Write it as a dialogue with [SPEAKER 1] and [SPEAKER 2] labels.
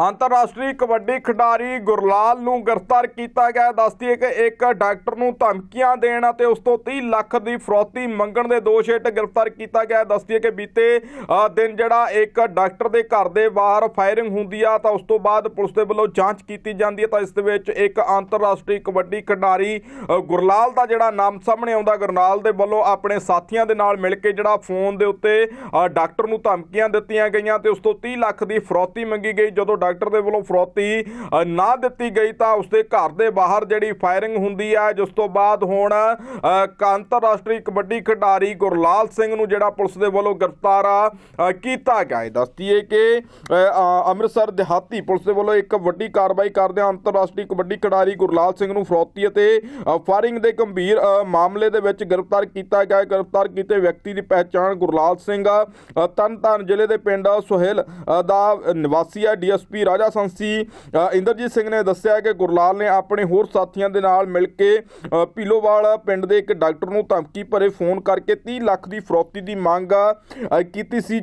[SPEAKER 1] ਅੰਤਰਰਾਸ਼ਟਰੀ ਕਬੱਡੀ ਖਿਡਾਰੀ ਗੁਰਲਾਲ ਨੂੰ ਗ੍ਰਿਫਤਾਰ ਕੀਤਾ ਗਿਆ। ਦੱਸਦੀ ਹੈ ਕਿ ਇੱਕ ਡਾਕਟਰ ਨੂੰ ਧਮਕੀਆਂ ਦੇਣ ਅਤੇ ਉਸ ਤੋਂ 30 ਲੱਖ ਦੀ ਫਰੋਤੀ ਮੰਗਣ ਦੇ ਦੋਸ਼ ਹੇਠ ਗ੍ਰਿਫਤਾਰ ਕੀਤਾ ਗਿਆ। ਦੱਸਦੀ ਹੈ ਕਿ ਬੀਤੇ ਦਿਨ ਜਿਹੜਾ ਇੱਕ ਡਾਕਟਰ ਦੇ ਘਰ ਦੇ ਬਾਹਰ ਫਾਇਰਿੰਗ ਹੁੰਦੀ ਆ, ਤਾਂ ਉਸ ਤੋਂ ਬਾਅਦ ਪੁਲਿਸ ਦੇ ਵੱਲੋਂ ਜਾਂਚ ਕੀਤੀ ਜਾਂਦੀ ਹੈ। ਤਾਂ ਇਸ ਦੇ ਵਿੱਚ ਇੱਕ ਅੰਤਰਰਾਸ਼ਟਰੀ ਕਬੱਡੀ ਖਿਡਾਰੀ ਗੁਰਲਾਲ ਦਾ ਜਿਹੜਾ ਨਾਮ ਸਾਹਮਣੇ ਆਉਂਦਾ, ਗੁਰਨਾਲ ਦੇ ਵੱਲੋਂ ਆਪਣੇ ਸਾਥੀਆਂ ਦੇ ਨਾਲ ਮਿਲ ਕੇ ਜਿਹੜਾ ਫੋਨ ਦੇ ਉੱਤੇ ਡਾਕਟਰ ਨੂੰ ਧਮਕੀਆਂ ਦਿੱਤੀਆਂ ਗਈਆਂ ਤੇ ਉਸ ਤੋਂ 30 ਲੱਖ ਦੀ ਫਰੋਤੀ ਮੰਗੀ ਗਈ। ਜਦੋਂ ਡਾਕਟਰ ਦੇ ਵੱਲੋਂ ਫਰੋਤੀ ਨਾ ਦਿੱਤੀ ਗਈ ਤਾਂ ਉਸਦੇ ਘਰ ਦੇ ਬਾਹਰ ਜਿਹੜੀ ਫਾਇਰਿੰਗ ਹੁੰਦੀ ਹੈ ਜਿਸ ਤੋਂ ਬਾਅਦ ਹੁਣ ਅੰਤਰਰਾਸ਼ਟਰੀ ਕਬੱਡੀ ਖਿਡਾਰੀ ਗੁਰਲਾਲ ਸਿੰਘ ਨੂੰ ਜਿਹੜਾ ਪੁਲਿਸ ਦੇ ਵੱਲੋਂ ਗ੍ਰਿਫਤਾਰ ਕੀਤਾ ਗਿਆ ਹੈ। ਦੱਸਦੀਏ ਕਿ ਅੰਮ੍ਰਿਤਸਰ ਦਿਹਾਤੀ ਪੁਲਿਸ ਦੇ ਵੱਲੋਂ ਇੱਕ ਵੱਡੀ ਕਾਰਵਾਈ ਕਰਦਿਆਂ ਅੰਤਰਰਾਸ਼ਟਰੀ ਕਬੱਡੀ ਖਿਡਾਰੀ ਗੁਰਲਾਲ ਸਿੰਘ ਨੂੰ ਫਰੋਤੀ ਅਤੇ ਫਾਇਰਿੰਗ ਦੇ ਗੰਭੀਰ ਮਾਮਲੇ ਦੇ ਵਿੱਚ ਗ੍ਰਿਫਤਾਰ ਕੀਤਾ ਗਿਆ ਹੈ। ਗ੍ਰਿਫਤਾਰ ਕੀਤੇ ਵਿਅਕਤੀ ਦੀ ਪਹਿਚਾਣ ਗੁਰਲਾਲ ਸਿੰਘ ਅ, ਤਰਨਤਾਰਨ ਜ਼ਿਲ੍ਹੇ ਦੇ ਪਿੰਡ ਸੁਹੇਲ ਦਾ ਨਿਵਾਸੀ ਹੈ। ਡੀਐਸਪੀ ਰਾਜਾ ਸੰਸੀ ਇੰਦਰਜੀਤ ਸਿੰਘ ਨੇ ਦੱਸਿਆ ਕਿ ਗੁਰਲਾਲ ਨੇ ਆਪਣੇ ਹੋਰ ਸਾਥੀਆਂ ਦੇ ਨਾਲ ਮਿਲ ਕੇ ਪੀਲੋਵਾਲ ਪਿੰਡ ਦੇ ਇੱਕ ਡਾਕਟਰ ਨੂੰ ਧਮਕੀ ਭਰੇ ਫੋਨ ਕਰਕੇ 30 ਲੱਖ ਦੀ ਫਰੋਤੀ ਦੀ ਮੰਗ ਕੀਤੀ ਸੀ।